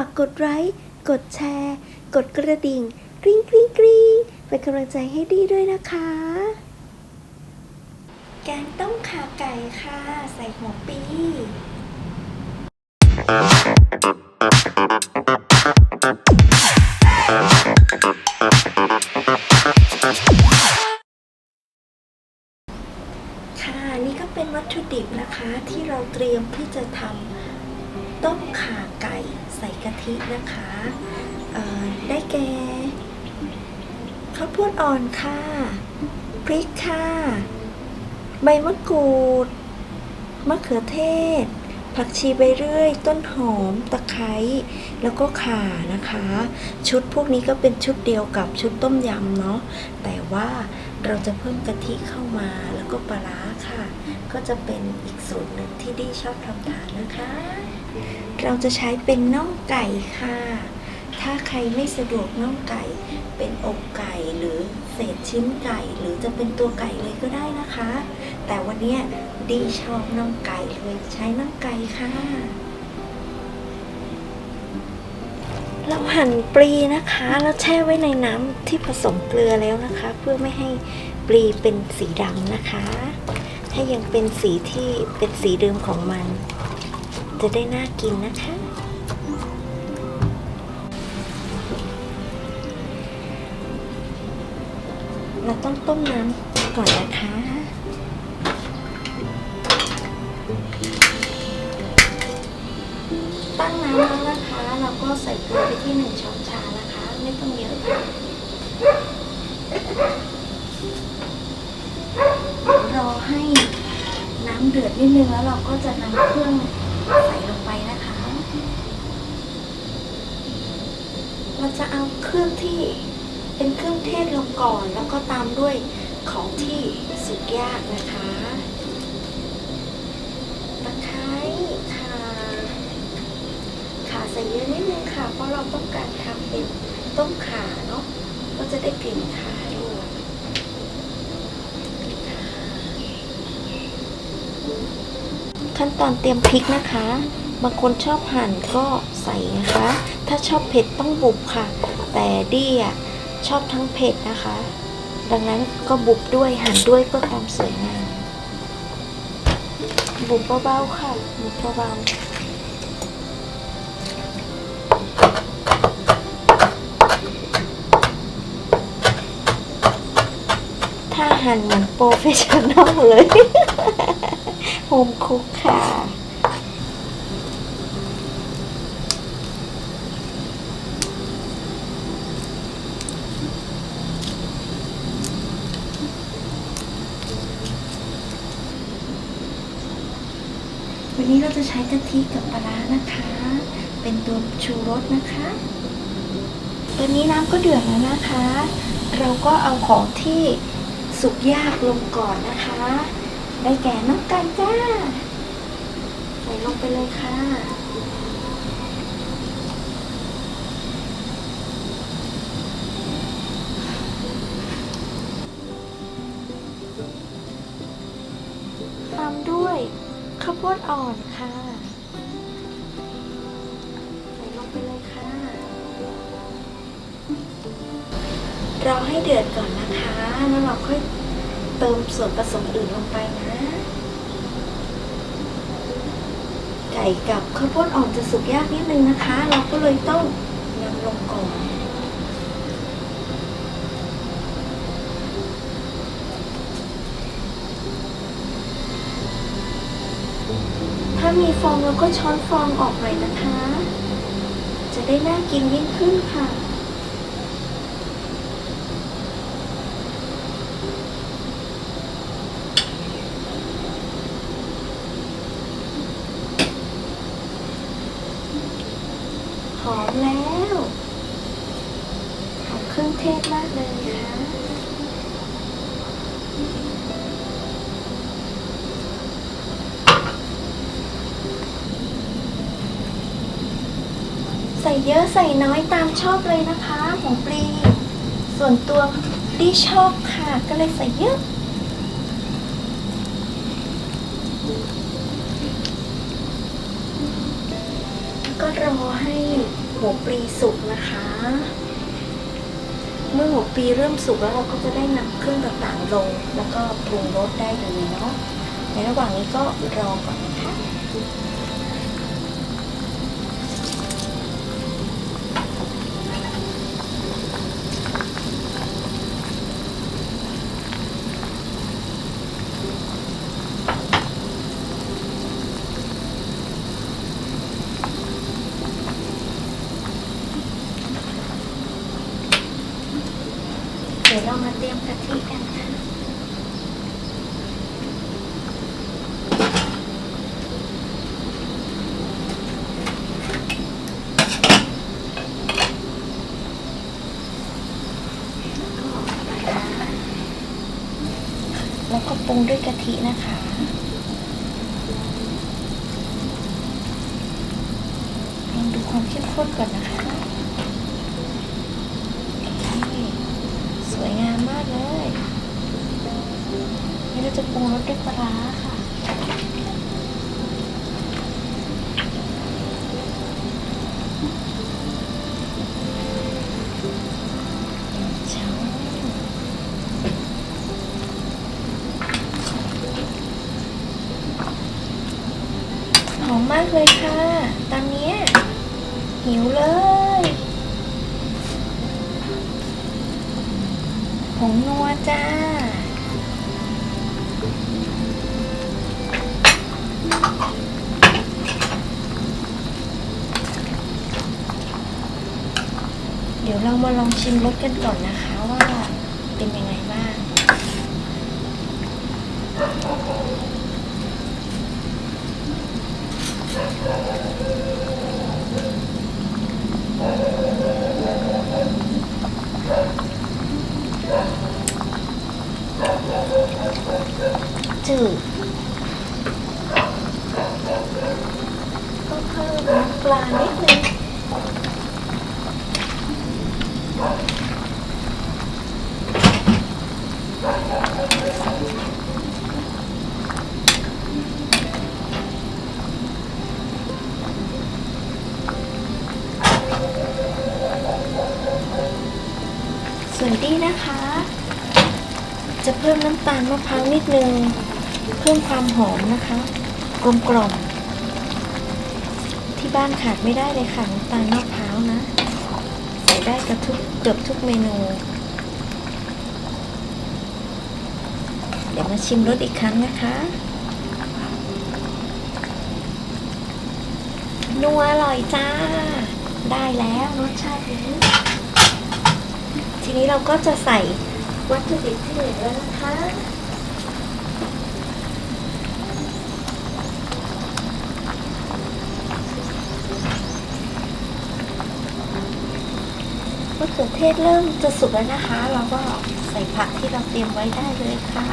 ากกดไลค์ กดแชร์ กดกระดิ่ง กริ๊งกริ๊งกริ๊งเป็นกำลังใจให้ดีด้วยนะคะ แกงต้มขาไก่ค่ะ ใส่หัวปีค่ะนี่ก็เป็นวัตถุดิบนะคะที่เราเตรียมที่จะทำ ต้มข่าไก่ใส่กะทินะคะได้แก่ข้าวโพดอ่อนค่ะ พริกค่ะ ใบมะกรูด มะเขือเทศ ผักชีใบเรื่อย ต้นหอม ตะไคร้ แล้วก็ข่านะคะ ชุดพวกนี้ก็เป็นชุดเดียวกับชุดต้มยำเนาะ แต่ว่าเราจะเพิ่มกะทิเข้ามาแล้วก็ปลาร้าค่ะ ก็จะเป็นอีกสูตรหนึ่งที่ดีชอบทำทานนะคะ เราจะใช้เป็นน่องไก่ค่ะ ถ้าใครไม่สะดวกน่องไก่ เป็นอกไก่หรือเศษชิ้นไก่หรือจะเป็นตัวไก่เลยก็ได้นะคะ แต่วันนี้ดีชอบน่องไก่เลยใช้น่องไก่ค่ะ เราหั่นปลีนะคะ แล้วแช่ไว้ในน้ำที่ผสมเกลือแล้วนะคะ เพื่อไม่ให้ปลีเป็นสีดำนะคะ ให้ยังเป็นสีที่เป็นสีเดิมของมัน จะได้น่ากินนะคะ เราต้องต้มน้ำก่อนนะคะตั้งน้ำแล้วนะคะ เราก็ใส่เกลือไปที่หนึ่งช้อนชานะคะ ไม่ต้องเยอะค่ะรอให้น้ำเดือดนิดนึงแล้วเราก็จะนำเครื่องใส่ลงไปนะคะ เราจะเอาเครื่องที่เป็นเครื่องเทศลงก่อน แล้วก็ตามด้วยของที่สุกยากนะคะตะไคร้ค่ะขาใส่เยอะนิดนึงค่ะ เพราะเราต้องการทำเป็นต้มขาเนาะก็จะได้กลิ่นขาด้วยขั้นตอนเตรียมพริกนะคะ บางคนชอบหั่นก็ใส่นะคะ ถ้าชอบเผ็ดต้องบุบค่ะ แต่ดี้อะชอบทั้งเผ็ดนะคะ ดังนั้นก็บุบด้วยหั่นด้วยเพื่อความสวยงาม บุบเบาๆค่ะ บุบเบาๆถ้าหั่นเหมือนโปรเฟชชั่นอลเลย โฮมคุกค่ะ วั นนี้เราจะใช้กะทิกับปลาร้านะคะ เป็นตัวชูรสนะคะ ตอนนี้น้ำก็เดือดแล้วนะคะ เราก็เอาของที่สุกยากลงก่อนนะคะ ได้แก่น้ำไก่จ้า ใส่ลงไปเลยค่ะตามด้วย ข้าวโพดอ่อนค่ะ ใส่ลงไปเลยค่ะ รอให้เดือดก่อนนะคะ แล้วเราค่อยเติมส่วนผสมอื่นลงไปนะ ไก่กับข้าวโพดอ่อนจะสุกยากนิดนึงนะคะ เราก็เลยต้องนำลงก่อน ถ้ามีฟองเราก็ช้อนฟองออกหน่อยนะคะ จะได้น่ากินยิ่งขึ้นค่ะ หอมแล้ว หอมเครื่องเทศมากเลยนะคะใส่ เยอะใส่น้อยตามชอบเลยนะคะของปลีส่วนตัวดีชอบค่ะก็เลยใส่เยอะก็รอให้หัวปลีสุกนะคะ เมื่อหัวปลีเริ่มสุกแล้วเราก็จะได้นำเครื่องต่างๆลง แล้วก็ปรุงรสได้เลยเนาะในระหว่างนี้ก็รอก่อนนะคะ เดี๋ยวเรามาเตรียมกะทิกันค่ะ แล้วก็ปรุ งด้วยกะทินะคะ ลองดูความเข้มข้นก่อนนะคะสวยงามมากเลย นี่เราจะปรุงรสด้วยปลาร้าค่ะากเลยค่ะ ตอนนี้หิวเลยผงนัวจ้า เดี๋ยวเรามาลองชิมรสกันก่อนนะคะว่าเป็นยังไงบ้าง จืดก็เพิ่มน้ำปลานิดนึง ส่วนดีนะคะ จะเพิ่มน้ำตาลมะพร้าวนิดนึง เพิ่มความหอมนะคะ กลมกล่อม ที่บ้านขาดไม่ได้เลยค่ะน้ำตาลมะพร้าวนะ ใส่ได้กับทุกเกือบทุกเมนู เดี๋ยวมาชิมรสอีกครั้งนะคะ นัวอร่อยจ้า ได้แล้วรสชาตินี้ ทีนี้เราก็จะใส่ วัตถุดิบที่เหลือแล้วนะคะมะเขือเทศเริ่มจะสุกแล้วนะคะ เราก็ใส่ผักที่เราเตรียมไว้ได้เลยค่ะ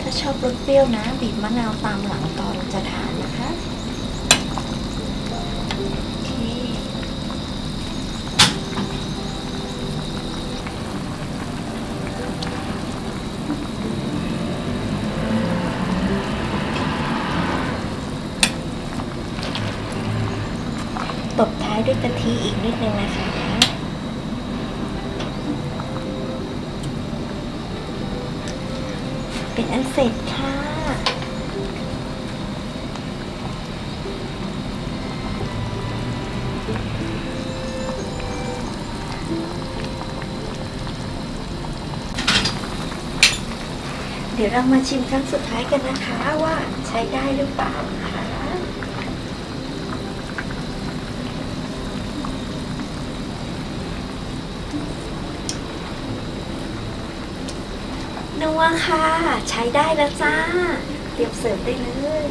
ถ้าชอบรสเปรี้ยวนะ บีบมะนาวตามหลังตอนจะทาน กะทิอีกนิดนึงนะคะเป็นอันเสร็จค่ะเดี๋ยวเรามาชิมครั้งสุดท้ายกันนะคะว่าใช้ได้หรือเปล่านะคะ นัวค่ะ ใช้ได้แล้วจ้า เตรียมเสิร์ฟได้เลย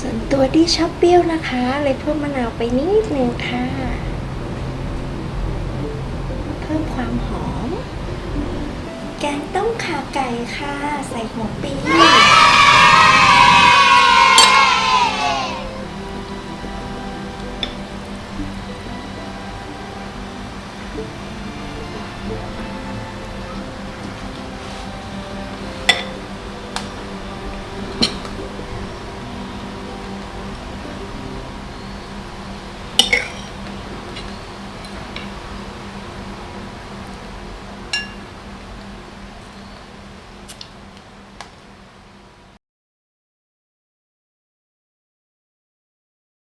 ส่วนตัวที่ชอบเปรี้ยวนะคะ เลยเพิ่มมะนาวไปนิดนึงค่ะ เพิ่มความหอม แกงต้มขาไก่ค่ะ ใส่หัวปี